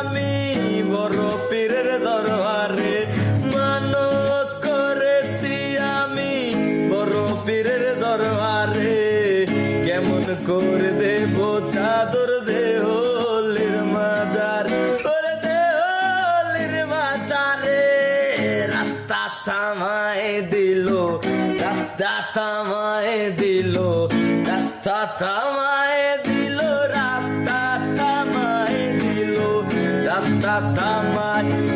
আমি বড় পীরের দরবারে মানত করেছি আমি বড় পীরের দরবারে। কেমন করে দেব চাদর দেহ মাজার? করে দেহলির মাজারে রাস্তা থামায় দিল, রাস্তা থামায় দিল, রাস্তা থামায় দিল। Tá, tá, tatamaria.